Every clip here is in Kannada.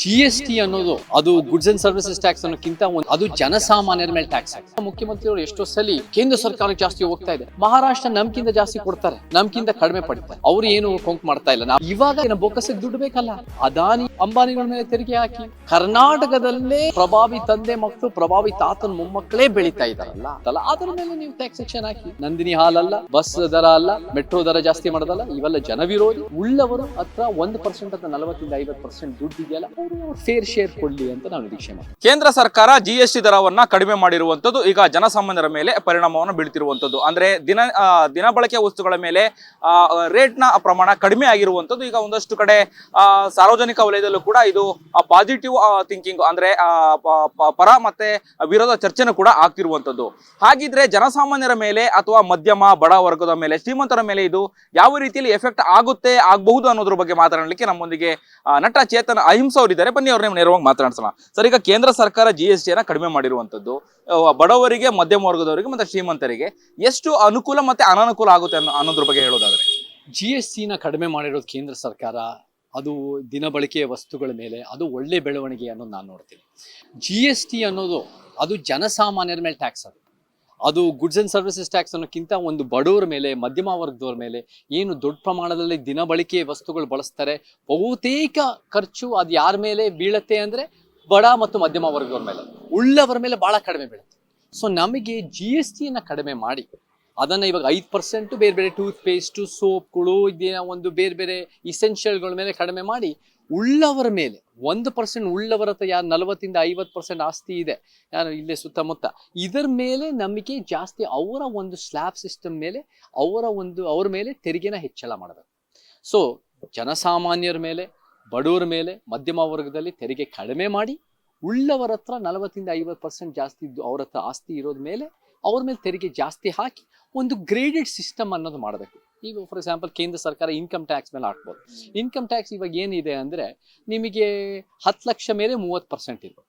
ಜಿ ಎಸ್ ಟಿ ಅನ್ನೋದು ಅದು ಗುಡ್ಸ್ ಅಂಡ್ ಸರ್ವಿಸಸ್ ಟ್ಯಾಕ್ಸ್ ಅನ್ನೋಕ್ಕಿಂತ ಒಂದು ಅದು ಜನಸಾಮಾನ್ಯರ ಮೇಲೆ ಟ್ಯಾಕ್ಸ್ ಮುಖ್ಯಮಂತ್ರಿಯವರು ಎಷ್ಟೋ ಸಲಿ ಕೇಂದ್ರ ಸರ್ಕಾರ ಜಾಸ್ತಿ ಹೋಗ್ತಾ ಇದೆ. ಮಹಾರಾಷ್ಟ್ರ ನಮ್ಕಿಂತ ಜಾಸ್ತಿ ಕೊಡ್ತಾರೆ. ನಮ್ಕಿಂತ ಕಡಿಮೆ ಪಡಿತಾರೆ. ಅವ್ರು ಏನು ಕೊಂಕ್ ಮಾಡ್ತಾ ಇಲ್ಲ. ನಾವು ಇವಾಗ ನಮ್ಮ ಬೊಕ್ಕಸಕ್ಕೆ ದುಡ್ಡು ಬೇಕಲ್ಲ. ಅದಾನಿ ಅಂಬಾನಿಗಳ ಮೇಲೆ ತೆರಿಗೆ ಹಾಕಿ ಕರ್ನಾಟಕದಲ್ಲೇ ಪ್ರಭಾವಿ ತಂದೆ ಮಕ್ಕಳು ಪ್ರಭಾವಿ ತಾತನ ಮೊಮ್ಮಕ್ಕಳೇ ಬೆಳೀತಾ ಇದಾರಲ್ಲ ಅಲ್ಲ ಅದ್ರ ಮೇಲೆ ನೀವು ಟ್ಯಾಕ್ಸೇಷನ್ ಹಾಕಿ. ನಂದಿನಿ ಹಾಲ್ ಅಲ್ಲ, ಬಸ್ ದರ ಅಲ್ಲ, ಮೆಟ್ರೋ ದರ ಜಾಸ್ತಿ ಮಾಡೋದಲ್ಲ, ಇವೆಲ್ಲ ಜನವಿರೋಧಿ. ಉಳ್ಳವರು ಹತ್ರ ಒಂದು ಪರ್ಸೆಂಟ್ ಅಥವಾ ನಲವತ್ತಿಂದ ಐವತ್ತು ಪರ್ಸೆಂಟ್ ದುಡ್ಡು ಇದೆಯಲ್ಲ. ಫೇರ್ ಶೇರ್ ಕೊಡಲಿ ಅಂತ ನಾವು ನಿರೀಕ್ಷೆ ಮಾಡ್ತೀವಿ. ಕೇಂದ್ರ ಸರ್ಕಾರ ಜಿ ಎಸ್ ಟಿ ದರವನ್ನ ಕಡಿಮೆ ಮಾಡಿರುವಂತದ್ದು ಈಗ ಜನಸಾಮಾನ್ಯರ ಮೇಲೆ ಪರಿಣಾಮವನ್ನು ಬೀಳ್ತಿರುವಂತದ್ದು ಅಂದ್ರೆ ದಿನ ದಿನ ಬಳಕೆ ವಸ್ತುಗಳ ಮೇಲೆ ರೇಟ್ನ ಪ್ರಮಾಣ ಕಡಿಮೆ ಆಗಿರುವಂತದ್ದು ಈಗ ಒಂದಷ್ಟು ಕಡೆ ಸಾರ್ವಜನಿಕ ವಲಯದಲ್ಲೂ ಕೂಡ ಇದು ಪಾಸಿಟಿವ್ ಥಿಂಕಿಂಗ್ ಅಂದ್ರೆ ಪರ ಮತ್ತೆ ವಿರೋಧ ಚರ್ಚೆನೂ ಕೂಡ ಆಗ್ತಿರುವಂತದ್ದು ಹಾಗಿದ್ರೆ ಜನಸಾಮಾನ್ಯರ ಮೇಲೆ ಅಥವಾ ಮಧ್ಯಮ, ಬಡ ವರ್ಗದ ಮೇಲೆ, ಶ್ರೀಮಂತರ ಮೇಲೆ ಇದು ಯಾವ ರೀತಿಯಲ್ಲಿ ಎಫೆಕ್ಟ್ ಆಗುತ್ತೆ, ಆಗಬಹುದು ಅನ್ನೋದ್ರ ಬಗ್ಗೆ ಮಾತನಾಡಲಿಕ್ಕೆ ನಮ್ಮೊಂದಿಗೆ ನಟ ಚೇತನ್ ಅಹಿಂಸ ಅವರಿದ್ದಾರೆ ಬನ್ನಿ ಅವ್ರನ್ನ ನೇರವಾಗಿ ಮಾತನಾಡ್ಸೋಣ. ಸರ್, ಈಗ ಕೇಂದ್ರ ಸರ್ಕಾರ ಜಿ ಎಸ್ ಟಿಯನ್ನು ಕಡಿಮೆ ಮಾಡಿರುವಂತದ್ದು ಬಡವರಿಗೆ, ಮಧ್ಯಮ ವರ್ಗದವರಿಗೆ ಮತ್ತೆ ಶ್ರೀಮಂತರಿಗೆ ಎಷ್ಟು ಅನುಕೂಲ ಮತ್ತೆ ಅನಾನುಕೂಲ ಆಗುತ್ತೆ ಅನ್ನೋ ಅನ್ನೋದ್ರ ಬಗ್ಗೆ ಹೇಳೋದಾದ್ರೆ? ಜಿ ಎಸ್ ಟಿನ ಕಡಿಮೆ ಮಾಡಿರೋದು ಕೇಂದ್ರ ಸರ್ಕಾರ, ಅದು ದಿನಬಳಕೆಯ ವಸ್ತುಗಳ ಮೇಲೆ, ಅದು ಒಳ್ಳೆ ಬೆಳವಣಿಗೆ ಅನ್ನೋದು ನಾನು ನೋಡ್ತೀನಿ. ಜಿ ಎಸ್ ಟಿ ಅನ್ನೋದು, ಅದು ಜನಸಾಮಾನ್ಯರ ಮೇಲೆ ಟ್ಯಾಕ್ಸ್ ಅದು. ಅದು ಗುಡ್ಸ್ ಅಂಡ್ ಸರ್ವಿಸಸ್ ಟ್ಯಾಕ್ಸ್ ಅನ್ನೋಕ್ಕಿಂತ ಒಂದು ಬಡವರ ಮೇಲೆ, ಮಧ್ಯಮ ವರ್ಗದವ್ರ ಮೇಲೆ ಏನು ದೊಡ್ಡ ಪ್ರಮಾಣದಲ್ಲಿ ದಿನಬಳಕೆ ವಸ್ತುಗಳು ಬಳಸ್ತಾರೆ. ಬಹುತೇಕ ಖರ್ಚು ಅದು ಯಾರ ಮೇಲೆ ಬೀಳತ್ತೆ ಅಂದರೆ ಬಡ ಮತ್ತು ಮಧ್ಯಮ ವರ್ಗದವ್ರ ಮೇಲೆ. ಉಳ್ಳವರ ಮೇಲೆ ಭಾಳ ಕಡಿಮೆ ಬೀಳುತ್ತೆ. ಸೊ ನಮಗೆ ಜಿ ಎಸ್ ಟಿಯನ್ನು ಕಡಿಮೆ ಮಾಡಿ, ಅದನ್ನು ಇವಾಗ ಐದು ಪರ್ಸೆಂಟು ಬೇರೆ ಬೇರೆ ಟೂತ್ ಪೇಸ್ಟು ಸೋಪ್ಗಳು ಇದೇನೋ ಒಂದು ಬೇರೆ ಬೇರೆ ಇಸೆನ್ಷಿಯಲ್ಗಳ ಮೇಲೆ ಕಡಿಮೆ ಮಾಡಿ ಉಳ್ಳವರ ಮೇಲೆ, ಒಂದು ಪರ್ಸೆಂಟ್ ಉಳ್ಳವರ ಹತ್ರ ಯಾರು ನಲವತ್ತಿಂದ ಐವತ್ತು ಪರ್ಸೆಂಟ್ ಆಸ್ತಿ ಇದೆ. ಯಾರು ಇಲ್ಲೇ ಸುತ್ತಮುತ್ತ. ಇದರ ಮೇಲೆ ನಂಬಿಕೆ ಜಾಸ್ತಿ ಅವರ ಒಂದು ಸ್ಲ್ಯಾಬ್ ಸಿಸ್ಟಮ್ ಮೇಲೆ, ಅವರ ಒಂದು, ಅವ್ರ ಮೇಲೆ ತೆರಿಗೆನ ಹೆಚ್ಚಳ ಮಾಡಬೇಕು ಸೊ ಜನಸಾಮಾನ್ಯರ ಮೇಲೆ, ಬಡವರ ಮೇಲೆ, ಮಧ್ಯಮ ವರ್ಗದಲ್ಲಿ ತೆರಿಗೆ ಕಡಿಮೆ ಮಾಡಿ, ಉಳ್ಳವರ ಹತ್ರ ನಲವತ್ತಿಂದ ಐವತ್ತು ಪರ್ಸೆಂಟ್ ಜಾಸ್ತಿ ಇದ್ದು, ಅವ್ರ ಹತ್ರ ಆಸ್ತಿ ಇರೋದ ಮೇಲೆ, ಅವ್ರ ಮೇಲೆ ತೆರಿಗೆ ಜಾಸ್ತಿ ಹಾಕಿ, ಒಂದು ಗ್ರೇಡೆಡ್ ಸಿಸ್ಟಮ್ ಅನ್ನೋದು ಮಾಡಬೇಕು. ಈಗ ಫಾರ್ ಎಕ್ಸಾಂಪಲ್ ಕೇಂದ್ರ ಸರ್ಕಾರ ಇನ್ಕಮ್ ಟ್ಯಾಕ್ಸ್ ಮೇಲೆ ಹಾಕ್ಬೋದು. ಇನ್ಕಮ್ ಟ್ಯಾಕ್ಸ್ ಇವಾಗ ಏನಿದೆ ಅಂದರೆ, ನಿಮಗೆ ಹತ್ತು ಲಕ್ಷ ಮೇಲೆ ಮೂವತ್ತು ಪರ್ಸೆಂಟ್ ಇದೆ.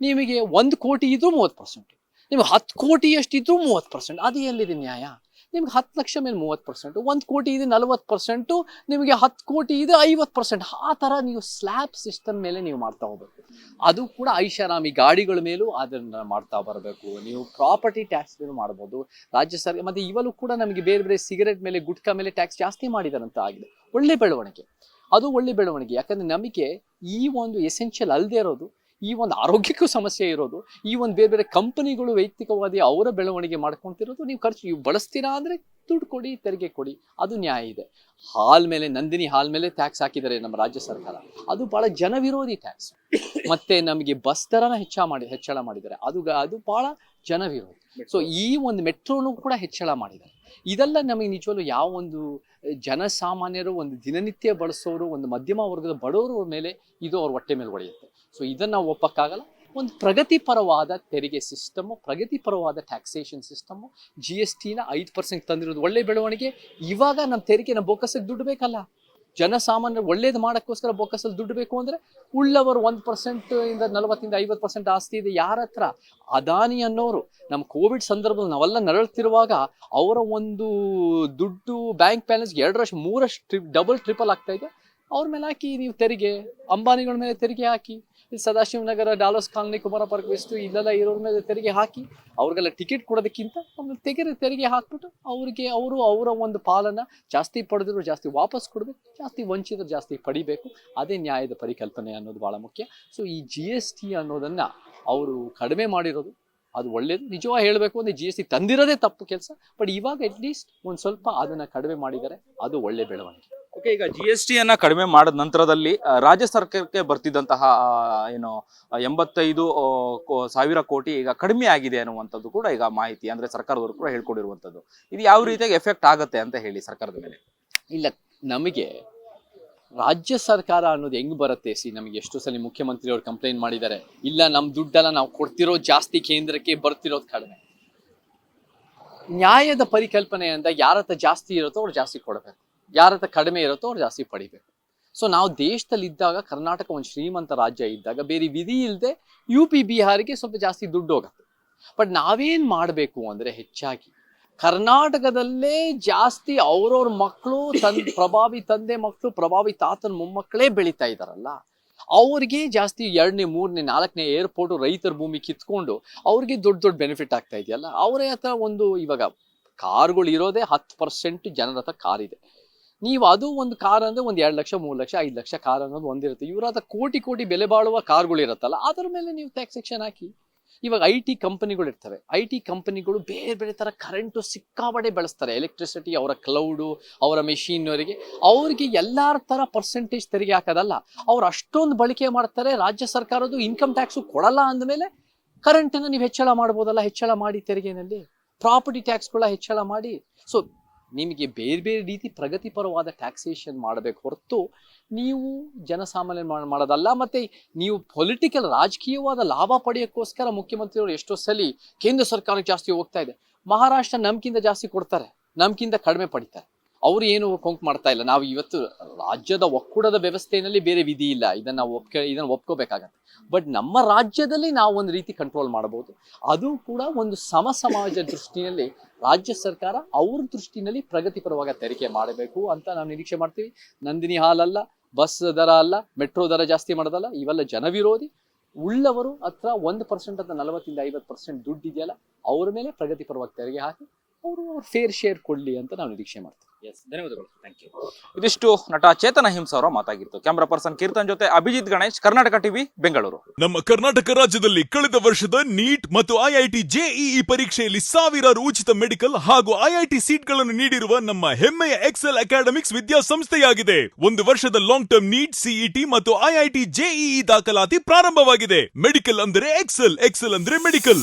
ನಿಮಗೆ ಒಂದು ಕೋಟಿ ಇದ್ರೂ ಮೂವತ್ತು ಪರ್ಸೆಂಟ್ ನಿಮಗೆ ಹತ್ತು ಕೋಟಿ ಎಷ್ಟಿದ್ರೂ ಮೂವತ್ತು ಪರ್ಸೆಂಟ್ ಅದು ಎಲ್ಲಿದೆ ನ್ಯಾಯ? ನಿಮ್ಗೆ ಹತ್ತು ಲಕ್ಷ ಮೇಲೆ ಮೂವತ್ತು ಪರ್ಸೆಂಟು ಒಂದು ಕೋಟಿ ಇದೆ ನಲವತ್ತು ಪರ್ಸೆಂಟು ನಿಮಗೆ ಹತ್ತು ಕೋಟಿ ಇದೆ ಐವತ್ತು ಪರ್ಸೆಂಟ್ ಆ ಥರ ನೀವು ಸ್ಲ್ಯಾಬ್ ಸಿಸ್ಟಮ್ ಮೇಲೆ ನೀವು ಮಾಡ್ತಾ ಹೋಗ್ಬೇಕು. ಅದು ಕೂಡ ಐಷಾರಾಮಿ ಗಾಡಿಗಳ ಮೇಲೂ ಅದನ್ನು ಮಾಡ್ತಾ ಬರಬೇಕು. ನೀವು ಪ್ರಾಪರ್ಟಿ ಟ್ಯಾಕ್ಸ್ ಮೇಲೂ ಮಾಡ್ಬೋದು. ರಾಜ್ಯ ಸರ್ಕಾರ, ಮತ್ತು ಇವಲ್ಲೂ ಕೂಡ ನಮಗೆ ಬೇರೆ ಬೇರೆ ಸಿಗರೆಟ್ ಮೇಲೆ, ಗುಟ್ಕಾ ಮೇಲೆ ಟ್ಯಾಕ್ಸ್ ಜಾಸ್ತಿ ಮಾಡಿದಾರಂತ ಆಗಿದೆ. ಒಳ್ಳೆ ಬೆಳವಣಿಗೆ. ಅದು ಒಳ್ಳೆ ಬೆಳವಣಿಗೆ. ಯಾಕಂದರೆ ನಮಗೆ ಈ ಒಂದು ಎಸೆನ್ಷಿಯಲ್ ಅಲ್ಲದೆ ಇರೋದು. ಈ ಒಂದು ಆರೋಗ್ಯಕ್ಕೂ ಸಮಸ್ಯೆ ಇರೋದು ಈ ಒಂದು ಬೇರೆ ಬೇರೆ ಕಂಪನಿಗಳು ವೈಯಕ್ತಿಕವಾಗಿ ಅವರ ಬೆಳವಣಿಗೆ ಮಾಡ್ಕೊಂತಿರೋದು ನೀವು ಖರ್ಚು ನೀವು ಬಳಸ್ತೀರಾ ಅಂದರೆ ದುಡ್ಡು ಕೊಡಿ ತೆರಿಗೆ ಕೊಡಿ ಅದು ನ್ಯಾಯ ಇದೆ. ಹಾಲ್ ಮೇಲೆ ನಂದಿನಿ ಹಾಲ್ ಮೇಲೆ ಟ್ಯಾಕ್ಸ್ ಹಾಕಿದ್ದಾರೆ ನಮ್ಮ ರಾಜ್ಯ ಸರ್ಕಾರ. ಅದು ಬಹಳ ಜನವಿರೋಧಿ ಟ್ಯಾಕ್ಸ್ ಮತ್ತೆ ನಮಗೆ ಬಸ್ ದರನ ಹೆಚ್ಚಳ ಮಾಡಿ ಹೆಚ್ಚಳ ಮಾಡಿದ್ದಾರೆ. ಅದು ಅದು ಬಹಳ ಜನವಿರೋಧಿ. ಸೊ ಈ ಒಂದು ಮೆಟ್ರೋನು ಕೂಡ ಹೆಚ್ಚಳ ಮಾಡಿದ್ದಾರೆ. ಇದೆಲ್ಲ ನಮಗೆ ನಿಜವಲ್ಲೂ ಯಾವ ಒಂದು ಜನಸಾಮಾನ್ಯರು ಒಂದು ದಿನನಿತ್ಯ ಬಳಸೋರು ಒಂದು ಮಧ್ಯಮ ವರ್ಗದ ಬಡವರು ಮೇಲೆ ಇದು ಅವ್ರ ಹೊಟ್ಟೆ ಮೇಲೆ ಹೊಡೆಯುತ್ತೆ ಸೊ ಇದನ್ನು ಒಪ್ಪಕ್ಕಾಗಲ್ಲ. ಒಂದು ಪ್ರಗತಿಪರವಾದ ತೆರಿಗೆ ಸಿಸ್ಟಮು ಪ್ರಗತಿಪರವಾದ ಟ್ಯಾಕ್ಸೇಷನ್ ಸಿಸ್ಟಮು ಜಿ ಎಸ್ ಟಿನ ಐದು ಪರ್ಸೆಂಟ್ ತಂದಿರೋದು ಒಳ್ಳೆ ಬೆಳವಣಿಗೆ. ಇವಾಗ ನಮ್ಮ ತೆರಿಗೆನ ಬೊಕ್ಕಸಕ್ಕೆ ದುಡ್ಡು ಬೇಕಲ್ಲ. ಜನಸಾಮಾನ್ಯರು ಒಳ್ಳೇದು ಮಾಡೋಕ್ಕೋಸ್ಕರ ಬೊಕ್ಕಸಲ್ಲಿ ದುಡ್ಡು ಬೇಕು ಅಂದರೆ ಉಳ್ಳವರು ಒಂದು ಪರ್ಸೆಂಟ್ ಇಂದ ನಲವತ್ತಿಂದ ಐವತ್ತು ಪರ್ಸೆಂಟ್ ಆಸ್ತಿ ಇದೆ. ಯಾರ ಹತ್ರ? ಅದಾನಿ ಅನ್ನೋರು. ನಮ್ಮ ಕೋವಿಡ್ ಸಂದರ್ಭದಲ್ಲಿ ನಾವೆಲ್ಲ ನರಳುತ್ತಿರುವಾಗ ಅವರ ಒಂದು ದುಡ್ಡು ಬ್ಯಾಂಕ್ ಬ್ಯಾಲೆನ್ಸ್ ಎರಡರಷ್ಟು, ಮೂರಷ್ಟು, ಟ್ರಿಪ್, ಡಬಲ್, ಟ್ರಿಪಲ್ ಆಗ್ತಾ ಇದೆ. ಅವ್ರ ಮೇಲೆ ಹಾಕಿ ನೀವು ತೆರಿಗೆ, ಅಂಬಾನಿಗಳ ಮೇಲೆ ತೆರಿಗೆ ಹಾಕಿ. ಇಲ್ಲಿ Sadashivanagar dollars colony Kumara park west ಇಲ್ಲೆಲ್ಲ ಇರೋರ ಮೇಲೆ ತೆರಿಗೆ ಹಾಕಿ ಅವ್ರಿಗೆಲ್ಲ ಟಿಕೆಟ್ ಕೊಡೋದಕ್ಕಿಂತ ಒಂದು ತೆಗೆದು ತೆರಿಗೆ ಹಾಕ್ಬಿಟ್ಟು ಅವರಿಗೆ ಅವರು ಅವರ ಒಂದು ಪಾಲನ್ನು ಜಾಸ್ತಿ ಪಡೆದ್ರು ಜಾಸ್ತಿ ವಾಪಸ್ ಕೊಡಬೇಕು, ಜಾಸ್ತಿ ವಂಚಿತರು ಜಾಸ್ತಿ ಪಡಿಬೇಕು. ಅದೇ ನ್ಯಾಯದ ಪರಿಕಲ್ಪನೆ ಅನ್ನೋದು ಭಾಳ ಮುಖ್ಯ. ಸೊ ಈ ಜಿ ಎಸ್ ಟಿ ಅನ್ನೋದನ್ನು ಅವರು ಕಡಿಮೆ ಮಾಡಿರೋದು, ಅದು ಒಳ್ಳೆಯದು ನಿಜವಾಗಿ ಹೇಳಬೇಕು ಅಂದರೆ ಜಿ ಎಸ್ ಟಿ ತಂದಿರೋದೇ ತಪ್ಪು ಕೆಲಸ ಬಟ್ ಇವಾಗ ಅಟ್ಲೀಸ್ಟ್ ಒಂದು ಸ್ವಲ್ಪ ಅದನ್ನು ಕಡಿಮೆ ಮಾಡಿದ್ದಾರೆ. ಅದು ಒಳ್ಳೆ ಬೆಳವಣಿಗೆ. ಓಕೆ ಈಗ ಜಿ ಎಸ್ ಟಿ ಅನ್ನ ಕಡಿಮೆ ಮಾಡಿದ ನಂತರದಲ್ಲಿ ರಾಜ್ಯ ಸರ್ಕಾರಕ್ಕೆ ಬರ್ತಿದ್ದಂತಹ ಏನು, ಎಂಬತ್ತೈದು ಕೋ- ಸಾವಿರ ಕೋಟಿ ಈಗ ಕಡಿಮೆ ಆಗಿದೆ ಅನ್ನುವಂಥದ್ದು ಕೂಡ ಈಗ ಮಾಹಿತಿ, ಅಂದ್ರೆ ಸರ್ಕಾರದವರು ಕೂಡ ಹೇಳ್ಕೊಂಡಿರುವಂಥದ್ದು. ಇದು ಯಾವ ರೀತಿಯಾಗಿ ಎಫೆಕ್ಟ್ ಆಗುತ್ತೆ ಅಂತ ಹೇಳಿ ಸರ್ಕಾರದ ಮೇಲೆ? ಇಲ್ಲ, ನಮಗೆ ರಾಜ್ಯ ಸರ್ಕಾರ ಅನ್ನೋದು ಹೆಂಗ್ ಬರುತ್ತೆ? ಸಿ, ನಮಗೆ ಎಷ್ಟು ಸಲ ಮುಖ್ಯಮಂತ್ರಿ ಅವ್ರು ಕಂಪ್ಲೇಂಟ್ ಮಾಡಿದ್ದಾರೆ. ಇಲ್ಲ, ನಮ್ ದುಡ್ಡೆಲ್ಲ ನಾವು ಕೊಡ್ತಿರೋ ಜಾಸ್ತಿ ಕೇಂದ್ರಕ್ಕೆ ಬರ್ತಿರೋದು ಕಡಿಮೆ. ನ್ಯಾಯದ ಪರಿಕಲ್ಪನೆ ಅಂತ ಯಾರ ಹತ್ರ ಜಾಸ್ತಿ ಇರುತ್ತೋ ಅವ್ರು ಜಾಸ್ತಿ ಕೊಡಬೇಕು. ಯಾರ ಹತ್ರ ಕಡಿಮೆ ಇರುತ್ತೋ ಅವ್ರು ಜಾಸ್ತಿ ಪಡಿಬೇಕು. ಸೊ ನಾವು ದೇಶದಲ್ಲಿ ಇದ್ದಾಗ ಕರ್ನಾಟಕ ಒಂದು ಶ್ರೀಮಂತ ರಾಜ್ಯ ಇದ್ದಾಗ ಬೇರೆ ವಿಧಿ ಇಲ್ಲದೆ ಯು ಪಿ ಬಿಹಾರಿಗೆ ಸ್ವಲ್ಪ ಜಾಸ್ತಿ ದುಡ್ಡು ಹೋಗುತ್ತೆ. ಬಟ್ ನಾವೇನು ಮಾಡಬೇಕು ಅಂದರೆ ಹೆಚ್ಚಾಗಿ ಕರ್ನಾಟಕದಲ್ಲೇ ಜಾಸ್ತಿ ಅವ್ರವ್ರ ಮಕ್ಕಳು ತನ್ ಪ್ರಭಾವಿ ತಂದೆ ಮಕ್ಕಳು ಪ್ರಭಾವಿ ತಾತನ ಮೊಮ್ಮಕ್ಕಳೇ ಬೆಳೀತಾ ಇದ್ದಾರಲ್ಲ. ಅವ್ರಿಗೆ ಜಾಸ್ತಿ ಎರಡನೇ ಮೂರನೇ ನಾಲ್ಕನೇ ಏರ್ಪೋರ್ಟ್ ರೈತರ ಭೂಮಿ ಕಿತ್ಕೊಂಡು ಅವ್ರಿಗೆ ದೊಡ್ಡ ದೊಡ್ಡ ಬೆನಿಫಿಟ್ ಆಗ್ತಾ ಇದೆಯಲ್ಲ. ಅವರೇ ಹತ್ರ ಒಂದು ಇವಾಗ ಕಾರ್ಗಳು ಇರೋದೇ ಹತ್ತು ಪರ್ಸೆಂಟ್ ಜನರ ಹತ್ರ ಕಾರ್ ಇದೆ ನೀವು ಅದು ಒಂದು ಕಾರ್ ಅಂದ್ರೆ ಒಂದು ಎರಡು ಲಕ್ಷ, ಮೂರು ಲಕ್ಷ, ಐದು ಲಕ್ಷ ಕಾರ್ ಅನ್ನೋದು ಒಂದಿರುತ್ತೆ. ಇವರಾದ ಕೋಟಿ ಕೋಟಿ ಬೆಲೆ ಬಾಳುವ ಕಾರ್ಗಳು ಇರುತ್ತಲ್ಲ, ಅದ್ರ ಮೇಲೆ ನೀವು ಟ್ಯಾಕ್ಸೇಷನ್ ಹಾಕಿ. ಇವಾಗ ಐ ಟಿ ಕಂಪನಿಗಳು ಇರ್ತವೆ. ಐ ಟಿ ಕಂಪನಿಗಳು ಬೇರೆ ಬೇರೆ ಥರ ಕರೆಂಟು ಸಿಕ್ಕಾಬಡೆ ಬಳಸ್ತಾರೆ. ಎಲೆಕ್ಟ್ರಿಸಿಟಿ ಅವರ ಕ್ಲೌಡು ಅವರ ಮೆಷಿನವರಿಗೆ ಅವ್ರಿಗೆ. ಎಲ್ಲರ ಥರ ಪರ್ಸೆಂಟೇಜ್ ತೆರಿಗೆ ಹಾಕೋದಲ್ಲ. ಅವ್ರು ಅಷ್ಟೊಂದು ಬಳಕೆ ಮಾಡ್ತಾರೆ. ರಾಜ್ಯ ಸರ್ಕಾರದ್ದು ಇನ್ಕಮ್ ಟ್ಯಾಕ್ಸು ಕೊಡಲ್ಲ ಅಂದಮೇಲೆ ಕರೆಂಟನ್ನು ನೀವು ಹೆಚ್ಚಳ ಮಾಡ್ಬೋದಲ್ಲ. ಹೆಚ್ಚಳ ಮಾಡಿ ತೆರಿಗೆನಲ್ಲಿ. ಪ್ರಾಪರ್ಟಿ ಟ್ಯಾಕ್ಸ್ಗಳ ಹೆಚ್ಚಳ ಮಾಡಿ. ಸೊ ನಿಮಗೆ ಬೇರೆ ಬೇರೆ ರೀತಿ ಪ್ರಗತಿಪರವಾದ ಟ್ಯಾಕ್ಸೇಷನ್ ಮಾಡಬೇಕು ಹೊರತು ನೀವು ಜನಸಾಮಾನ್ಯ ಮಾಡ್- ಮಾಡೋದಲ್ಲ, ಮತ್ತು ನೀವು ಪೊಲಿಟಿಕಲ್ ರಾಜಕೀಯವಾದ ಲಾಭ ಪಡೆಯೋಕ್ಕೋಸ್ಕರ ಮುಖ್ಯಮಂತ್ರಿಗಳು ಎಷ್ಟೋ ಸಲ ಕೇಂದ್ರ ಸರ್ಕಾರಕ್ಕೆ ಜಾಸ್ತಿ ಹೋಗ್ತಾ ಇದೆ. ಮಹಾರಾಷ್ಟ್ರ ನಮ್ಕಿಂತ ಜಾಸ್ತಿ ಕೊಡ್ತಾರೆ ನಮ್ಕಿಂತ ಕಡಿಮೆ ಪಡಿತಾರೆ. ಅವರು ಏನು ಕೊಂಕ್ ಮಾಡ್ತಾ ಇಲ್ಲ. ನಾವು ಇವತ್ತು ರಾಜ್ಯದ ಒಕ್ಕೂಟದ ವ್ಯವಸ್ಥೆಯಲ್ಲಿ ಬೇರೆ ವಿಧಿ ಇಲ್ಲ. ಇದನ್ನ ಒಪ್ಕ, ಇದನ್ನ ಒಪ್ಕೋಬೇಕಾಗತ್ತೆ. ಬಟ್ ನಮ್ಮ ರಾಜ್ಯದಲ್ಲಿ ನಾವು ಒಂದು ರೀತಿ ಕಂಟ್ರೋಲ್ ಮಾಡಬಹುದು. ಅದು ಕೂಡ ಒಂದು ಸಮ ಸಮಾಜ ದೃಷ್ಟಿಯಲ್ಲಿ ರಾಜ್ಯ ಸರ್ಕಾರ ಅವ್ರ ದೃಷ್ಟಿನಲ್ಲಿ ಪ್ರಗತಿಪರವಾಗಿ ತೆರಿಗೆ ಮಾಡಬೇಕು ಅಂತ ನಾವು ನಿರೀಕ್ಷೆ ಮಾಡ್ತೀವಿ. ನಂದಿನಿ ಹಾಲ್ ಅಲ್ಲ, ಬಸ್ ದರ ಅಲ್ಲ, ಮೆಟ್ರೋ ದರ ಜಾಸ್ತಿ ಮಾಡೋದಲ್ಲ, ಇವೆಲ್ಲ ಜನವಿರೋಧಿ. ಉಳ್ಳವರು ಹತ್ರ ಒಂದು ಪರ್ಸೆಂಟ್ ಅಂತ ನಲವತ್ತಿಂದ ಐವತ್ತು ಪರ್ಸೆಂಟ್ ದುಡ್ಡು ಇದೆಯಲ್ಲ ಅವ್ರ ಮೇಲೆ ಪ್ರಗತಿಪರವಾಗಿ ತೆರಿಗೆ ಹಾಕಿ, ಅವರು ಫೇರ್ ಶೇರ್ ಕೊಡ್ಲಿ ಅಂತ ನಾವು ನಿರೀಕ್ಷೆ ಮಾಡ್ತೀವಿ. ಎಸ್ ಧನ್ಯವಾದಗಳು. ಥ್ಯಾಂಕ್ ಯು ಇದಿಷ್ಟು ನಟ ಚೇತನ ಹಿಂಸ ಅವರ ಮಾತಾಗಿತ್ತು. ಕ್ಯಾಮ್ರಾ ಪರ್ಸನ್ ಕೀರ್ತನ್ ಜೊತೆ ಅಭಿಜಿತ್ ಗಣೇಶ್, ಕರ್ನಾಟಕ ಟಿವಿ, ಬೆಂಗಳೂರು. ನಮ್ಮ ಕರ್ನಾಟಕ ರಾಜ್ಯದಲ್ಲಿ ಕಳೆದ ವರ್ಷದ ನೀಟ್ ಮತ್ತು ಐಐಟಿ ಜೆಇಇ ಪರೀಕ್ಷೆಯಲ್ಲಿ ಸಾವಿರಾರು ಉಚಿತ ಮೆಡಿಕಲ್ ಹಾಗೂ ಐಐಟಿ ಸೀಟ್ಗಳನ್ನು ನೀಡಿರುವ ನಮ್ಮ ಹೆಮ್ಮೆಯ ಎಕ್ಸೆಲ್ ಅಕಾಡೆಮಿಕ್ಸ್ ವಿದ್ಯಾಸಂಸ್ಥೆಯಾಗಿದೆ. ಒಂದು ವರ್ಷದ ಲಾಂಗ್ ಟರ್ಮ್ ನೀಟ್ ಸಿಇಟಿ ಮತ್ತು ಐಐಟಿ ಜೆಇಇ ದಾಖಲಾತಿ ಪ್ರಾರಂಭವಾಗಿದೆ. ಮೆಡಿಕಲ್ ಅಂದರೆ ಎಕ್ಸೆಲ್ ಎಕ್ಸೆಲ್ ಅಂದ್ರೆ ಮೆಡಿಕಲ್.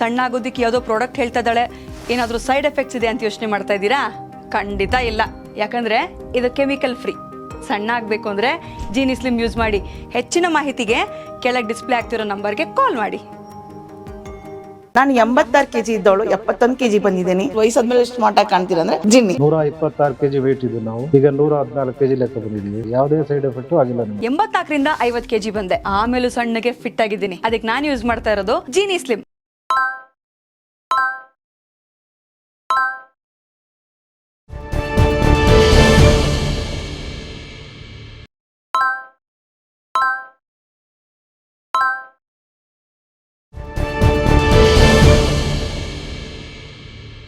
ಸಣ್ಣ ಆಗೋದಕ್ಕೆ ಯಾವುದೋ ಪ್ರಾಡಕ್ಟ್ ಹೇಳ್ತಾ ಇದ್ದಾಳೆ ಏನಾದರೂ ಸೈಡ್ ಎಫೆಕ್ಟ್ಸ್ ಇದೆ ಅಂತ ಯೋಚನೆ ಮಾಡ್ತಾ ಇದ್ದೀರಾ? ಖಂಡಿತ ಇಲ್ಲ. ಯಾಕಂದ್ರೆ ಇದು ಕೆಮಿಕಲ್ ಫ್ರೀ ಸಣ್ಣ ಆಗಬೇಕು ಅಂದರೆ ಜೀನಿ ಸ್ಲಿಮ್ ಯೂಸ್ ಮಾಡಿ. ಹೆಚ್ಚಿನ ಮಾಹಿತಿಗೆ ಕೆಳಗೆ ಡಿಸ್ಪ್ಲೇ ಆಗ್ತಿರೋ ನಂಬರ್ಗೆ ಕಾಲ್ ಮಾಡಿ. ನಾನು ಎಂಬತ್ತಾರು ಕೆಜಿ ಇದ್ದವಳು ಎಪ್ಪತ್ತೊಂದು ಕೆಜಿ ಬಂದಿದ್ದೀನಿ. ವಯಸ್ಸಾದ್ಮೇಲೆ ಸ್ಮಾರ್ಟ್ ಆಗಿ ಕಾಣ್ತೀರ ಅಂದ್ರೆ ಜಿನ್ನಿ. ನೂರ ಇಪ್ಪತ್ತಾರು ಕೆಜಿ ವೆಯ್ಟ್ ಇದ್ದು ನಾವು. ಈಗ ನೂರ ಹದಿನಾಲ್ಕು ಕೆಜಿ ಲೆಕ್ಕ ಬಂದಿದ್ದೀವಿ ಯಾವುದೇ ಸೈಡ್ ಎಫೆಕ್ಟ್ ಆಗಿಲ್ಲ ಎಂಬತ್ನಾಲ್ಕರಿಂದ ಐವತ್ ಕೆಜಿ ಬಂದೆ. ಆಮೇಲೆ ಸಣ್ಣಗೆ ಫಿಟ್ ಆಗಿದ್ದೀನಿ. ಅದಕ್ಕೆ ನಾನು ಯೂಸ್ ಮಾಡ್ತಾ ಇರೋದು ಜೀನಿ ಸ್ಲಿಮ್